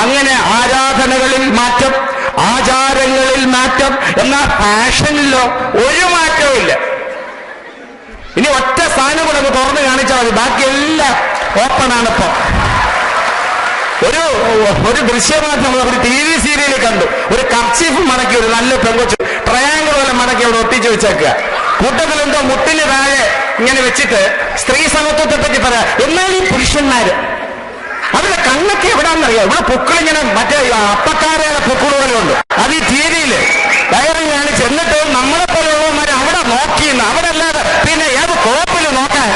അങ്ങനെ ആരാധനകളിൽ മാറ്റം ആചാരങ്ങളിൽ മാറ്റം എന്നാൽ ഫാഷനിലോ ഒരു മാറ്റവും ഇല്ല. ഇനി ഒറ്റ സ്ഥാനം കൂടെ തുറന്ന് കാണിച്ചാൽ മതി. ബാക്കിയെല്ലാം ഓപ്പൺ ആണ് ഇപ്പൊ ഒരു ഒരു ദൃശ്യമാധ്യമം ഒരു ടി വി സീരിയൽ കണ്ടു. ഒരു കർച്ചീഫ് മടക്കി ഒരു നല്ല പെങ്കൊച്ചു ട്രയാങ്കിൾ പോലെ മടക്കി അവിടെ ഒട്ടിച്ചു വെച്ചേക്കുക. കൂട്ടത്തിൽ എന്തോ മുട്ടിന് താഴെ ഇങ്ങനെ വെച്ചിട്ട് സ്ത്രീ സമത്വത്തെ പറ്റി പറയാ. എന്നാൽ ഈ പുരുഷന്മാര് അവരുടെ കണ്ണൊക്കെ എവിടാന്നറിയാം. ഇവിടെ പൊക്കിളിങ്ങനെ മറ്റേ അപ്പക്കാരുടെ പൊക്കിൾ പോലെ ഉണ്ട് അത് ഈ തീരിയിൽ ഡയറി കാണിച്ച് എന്നിട്ട് നമ്മളെ പോലെയുള്ളവന്മാർ അവിടെ നോക്കിയെന്ന്. അവിടെ അല്ലാതെ പിന്നെ ഏത് കോപ്പിൽ നോക്കാൻ?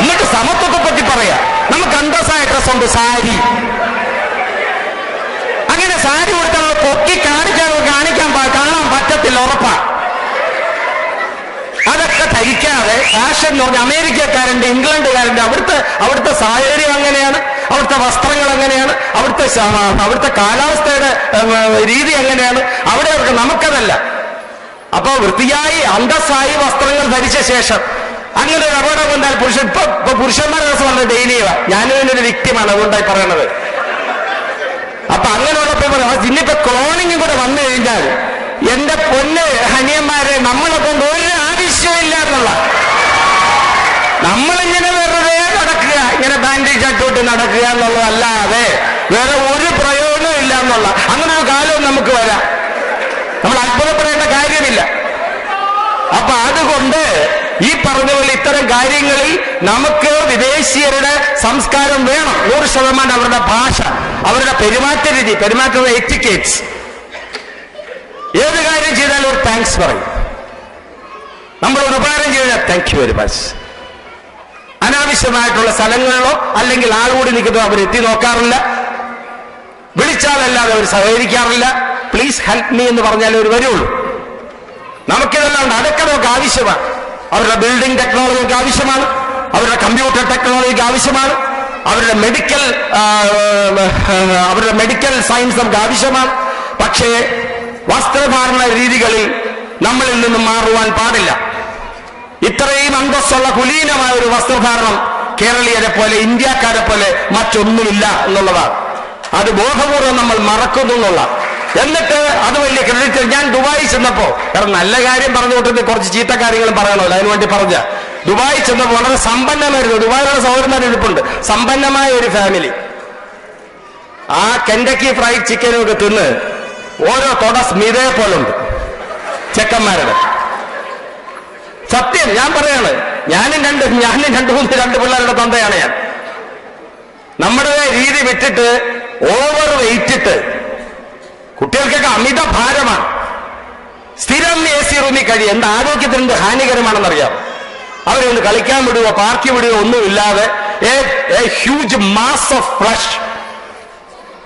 എന്നിട്ട് സമത്വത്തെ പറ്റി പറയാ. നമുക്ക് അന്തസ്സായ ഡ്രസ് ഉണ്ട് സാരി. അങ്ങനെ സാരി കൊടുത്താൽ പൊക്കി കാണിക്കാൻ കാണിക്കാൻ കാണാൻ പറ്റത്തില്ല ഉറപ്പാ. അതൊക്കെ ധരിക്കാതെ ഫാഷൻ എന്ന് പറഞ്ഞ അമേരിക്കക്കാരന്റെ ഇംഗ്ലണ്ടുകാരന്റെ അവിടുത്തെ അവിടുത്തെ സാഹചര്യം അങ്ങനെയാണ് അവിടുത്തെ വസ്ത്രങ്ങൾ അങ്ങനെയാണ് അവിടുത്തെ അവിടുത്തെ കാലാവസ്ഥയുടെ രീതി അങ്ങനെയാണ്. അവിടെ അവർക്ക് നമുക്കതല്ല. അപ്പൊ വൃത്തിയായി അന്തസ്സായി വസ്ത്രങ്ങൾ ധരിച്ച ശേഷം അങ്ങനെ ഒരു അപകടം വന്നാൽ പുരുഷൻ ഇപ്പൊ ഇപ്പൊ പുരുഷന്മാരുടെ ദിവസം പറഞ്ഞ ഡെയിലിയാ ഞാനും എന്നൊരു വ്യക്തിമാണ് അതുകൊണ്ടായി പറയണത്. അപ്പൊ അങ്ങനെയുള്ളപ്പോ പറയാം ഇന്നിപ്പോ ക്ലോണിങ്ങും കൂടെ വന്നു കഴിഞ്ഞാൽ എന്റെ പൊന്ന് ഹനിയന്മാരെ നമ്മളെ കൊണ്ട് ഒരു ആവശ്യമില്ല എന്നുള്ള നമ്മളിങ്ങനെ വെറുതെ നടക്കുക ഇങ്ങനെ ബാൻഡേജ് അട്ടോട്ട് നടക്കുക എന്നുള്ളതല്ലാതെ വേറെ ഒരു പ്രയോജനവും ഇല്ല എന്നുള്ള അങ്ങനെ ഒരു കാലവും നമുക്ക് വരാം. നമ്മൾ അത്ഭുതപ്പെടേണ്ട കാര്യമില്ല. അപ്പൊ അതുകൊണ്ട് ഈ പറഞ്ഞ പോലെ ഇത്തരം കാര്യങ്ങളിൽ നമുക്ക് വിദേശീയരുടെ സംസ്കാരം വേണം. നൂറ് ശതമാനം അവരുടെ ഭാഷ അവരുടെ പെരുമാറ്റ രീതി പെരുമാറ്റ എറ്റിക്കേറ്റ്സ് ഏത് കാര്യം ചെയ്താലും ഒരു താങ്ക്സ് പറയും. നമ്മൾ ഒരു ഉപകാരം ചെയ്താൽ താങ്ക് യു വെരി മച്ച് അനാവശ്യമായിട്ടുള്ള സ്ഥലങ്ങളിലോ അല്ലെങ്കിൽ ആളുകൂടി നിൽക്കുന്നതോ അവർ എത്തി നോക്കാറില്ല. വിളിച്ചാലല്ലാതെ അവർ സഹകരിക്കാറില്ല. പ്ലീസ് ഹെൽപ്പ് മീ എന്ന് പറഞ്ഞാലേ അവർ വരുള്ളൂ നമുക്കിതെല്ലാം അതൊക്കെ നമുക്ക് ആവശ്യമാണ്. അവരുടെ ബിൽഡിംഗ് ടെക്നോളജിക്ക് ആവശ്യമാണ്. അവരുടെ കമ്പ്യൂട്ടർ ടെക്നോളജിക്ക് ആവശ്യമാണ്. അവരുടെ മെഡിക്കൽ അവരുടെ മെഡിക്കൽ സയൻസ് നമുക്ക് ആവശ്യമാണ്. പക്ഷേ വസ്ത്രധാരണ രീതികളിൽ നമ്മളിൽ നിന്നും മാറുവാൻ പാടില്ല. ഇത്രയും അന്തസ്സുള്ള കുലീനമായ ഒരു വസ്ത്രധാരണം കേരളീയരെ പോലെ ഇന്ത്യക്കാരെ പോലെ മറ്റൊന്നുമില്ല എന്നുള്ളതാണ്. അത് ബോധപൂർവം നമ്മൾ മറക്കുന്നു എന്നുള്ള എന്നിട്ട് അത് വലിയ ക്രെഡിറ്റ് ഞാൻ ദുബായി ചെന്നപ്പോ കാരണം നല്ല കാര്യം പറഞ്ഞു കൊണ്ടിരുന്ന കുറച്ച് ചീത്ത കാര്യങ്ങളും പറയണമല്ലോ അതിനു വേണ്ടി പറഞ്ഞ. ദുബായി ചെന്നപ്പോൾ വളരെ സമ്പന്നമായിരുന്നു ദുബായിലുള്ള സഹോദരന്മാർ ഇരിപ്പുണ്ട്. സമ്പന്നമായ ഒരു ഫാമിലി ആ കെൻഡക്കി ഫ്രൈഡ് ചിക്കനും ഒക്കെ തിന്ന് ഓരോ തൊട സ്മിതയെ പോലുണ്ട് ചെക്കന്മാരുടെ. സത്യം ഞാൻ പറയാണ് ഞാനും രണ്ട് ഞാനും രണ്ട് മൂന്ന് രണ്ട് പിള്ളേരുടെ തന്തയാണ് ഞാൻ. നമ്മുടെ രീതി വിട്ടിട്ട് ഓവർ വെയിറ്റിട്ട് കുട്ടികൾക്കൊക്കെ അമിത ഭാരമാണ്. സ്ഥിരം എ സി റൂമിൽ കഴിയും. എന്ത് ആരോഗ്യത്തിന് ഹാനികരമാണെന്നറിയാം. അവരെ ഒന്ന് കളിക്കാൻ വിടുകയോ പാർക്കി വിടുകയോ ഒന്നുമില്ലാതെ huge mass of flush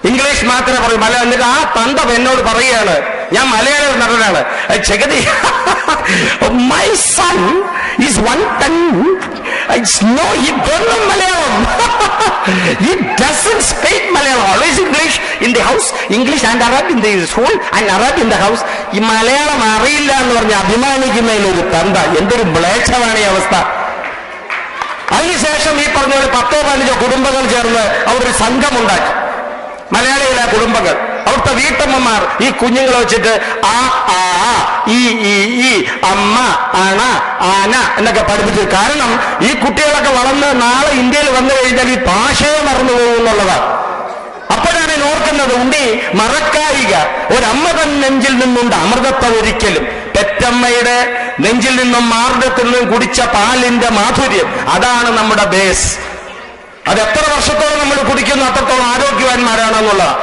English മാത്രമേ പറയൂ. മലയാളം എന്നിട്ട് ആ തന്ത എന്നോട് പറയുകയാണ്. ഞാൻ മലയാള നടനാണ്. Jagathy my son is one ton no ഈ Malayalam he doesn't speak Malayalam always english in the house. English and arab in the school and arab in the house. ഈ മലയാളം അറിയില്ല എന്ന് പറഞ്ഞ് അഭിമാനിക്കുന്നതിലൊരു തന്ത. എന്തൊരു മ്ലേച്ഛമാണ് ഈ അവസ്ഥ. അതിനുശേഷം ഈ പറഞ്ഞ പോലെ പത്തോ പതിനഞ്ചോ കുടുംബങ്ങൾ ചേർന്ന് അവർ ഒരു സംഘമുണ്ടാക്കി. മലയാളികളെ കുടുംബങ്ങൾ. അവിടുത്തെ വീട്ടമ്മമാർ ഈ കുഞ്ഞുങ്ങളെ വെച്ചിട്ട് ആ ആ ഈ ഈ ഈ അമ്മ അണ ആന എന്നൊക്കെ പഠിപ്പിച്ചു കാരണം ഈ കുട്ടികളൊക്കെ വളർന്ന് നാളെ ഇന്ത്യയിൽ വന്നു കഴിഞ്ഞാൽ ഈ ഭാഷയെ മറന്നു പോകുന്നുള്ളതാണ് അപ്പോഴാണ് ഞാൻ ഓർക്കുന്നത് ഉണ്ടി മറക്കായിക. ഒരമ്മ തൻ നെഞ്ചിൽ നിന്നുണ്ട് അമൃതത്വ ഒരിക്കലും. പെറ്റമ്മയുടെ നെഞ്ചിൽ നിന്നും മാർഗത്തിൽ നിന്നും കുടിച്ച പാലിന്റെ മാധുര്യം അതാണ് നമ്മുടെ ബേസ് അത് എത്ര വർഷത്തോളം നമ്മൾ കുടിക്കുന്നു അത്രത്തോളം ആരോഗ്യവാന്മാരാണെന്നുള്ളതാണ്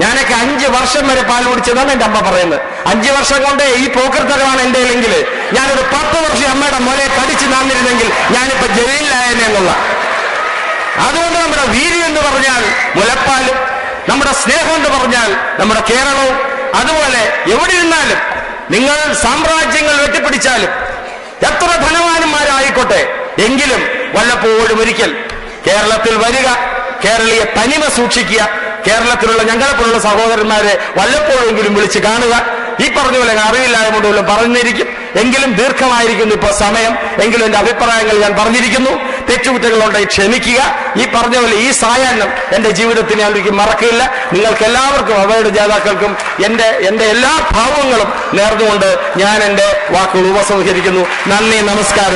ഞാനൊക്കെ അഞ്ച് വർഷം വരെ പാൽ കുടിച്ചതാണ് എന്റെ അമ്മ പറയുന്നത്. അഞ്ച് വർഷം കൊണ്ട് ഈ പോക്കർത്തരമാണ് എന്റെ എങ്കിൽ ഞാനൊരു പത്ത് വർഷം അമ്മയുടെ മോലെ കടിച്ചു നന്നിരുന്നെങ്കിൽ ഞാനിപ്പോ ജയിലിലായനെ എന്നുള്ള. അതുകൊണ്ട് നമ്മുടെ വീര്യം എന്ന് പറഞ്ഞാൽ മുലപ്പാലും നമ്മുടെ സ്നേഹം എന്ന് പറഞ്ഞാൽ നമ്മുടെ കേരളവും. അതുപോലെ എവിടെ ഇരുന്നാലും നിങ്ങൾ സാമ്രാജ്യങ്ങൾ വെട്ടിപ്പിടിച്ചാലും എത്ര ധനവാന്മാരായിക്കോട്ടെ എങ്കിലും വല്ലപ്പോഴും ഒരിക്കൽ കേരളത്തിൽ വരിക കേരളീയ തനിമ സൂക്ഷിക്കുക കേരളത്തിലുള്ള ഞങ്ങളെപ്പോലുള്ള സഹോദരന്മാരെ വല്ലപ്പോഴെങ്കിലും വിളിച്ച് കാണുക. ഈ പറഞ്ഞ പോലെ അറിവില്ലായ്മ കൊണ്ട് വല്ലതും പറഞ്ഞിരിക്കും. എങ്കിലും ദീർഘമായിരിക്കുന്നു ഇപ്പോൾ സമയം. എങ്കിലും എന്റെ അഭിപ്രായങ്ങൾ ഞാൻ പറഞ്ഞിരിക്കുന്നു. തെറ്റുകുറ്റങ്ങളുണ്ടെങ്കിൽ ക്ഷമിക്കുക. ഈ പറഞ്ഞ പോലെ ഈ സായാഹ്നം എന്റെ ജീവിതത്തിൽ ഞാൻ ഒരിക്കലും മറക്കില്ല. നിങ്ങൾക്ക് എല്ലാവർക്കും അവയുടെ ജേതാക്കൾക്കും എന്റെ എന്റെ എല്ലാ ഭാവങ്ങളും നേർന്നുകൊണ്ട് ഞാൻ എന്റെ വാക്കുകൾ ഉപസംഹരിക്കുന്നു. നന്ദി നമസ്കാരം.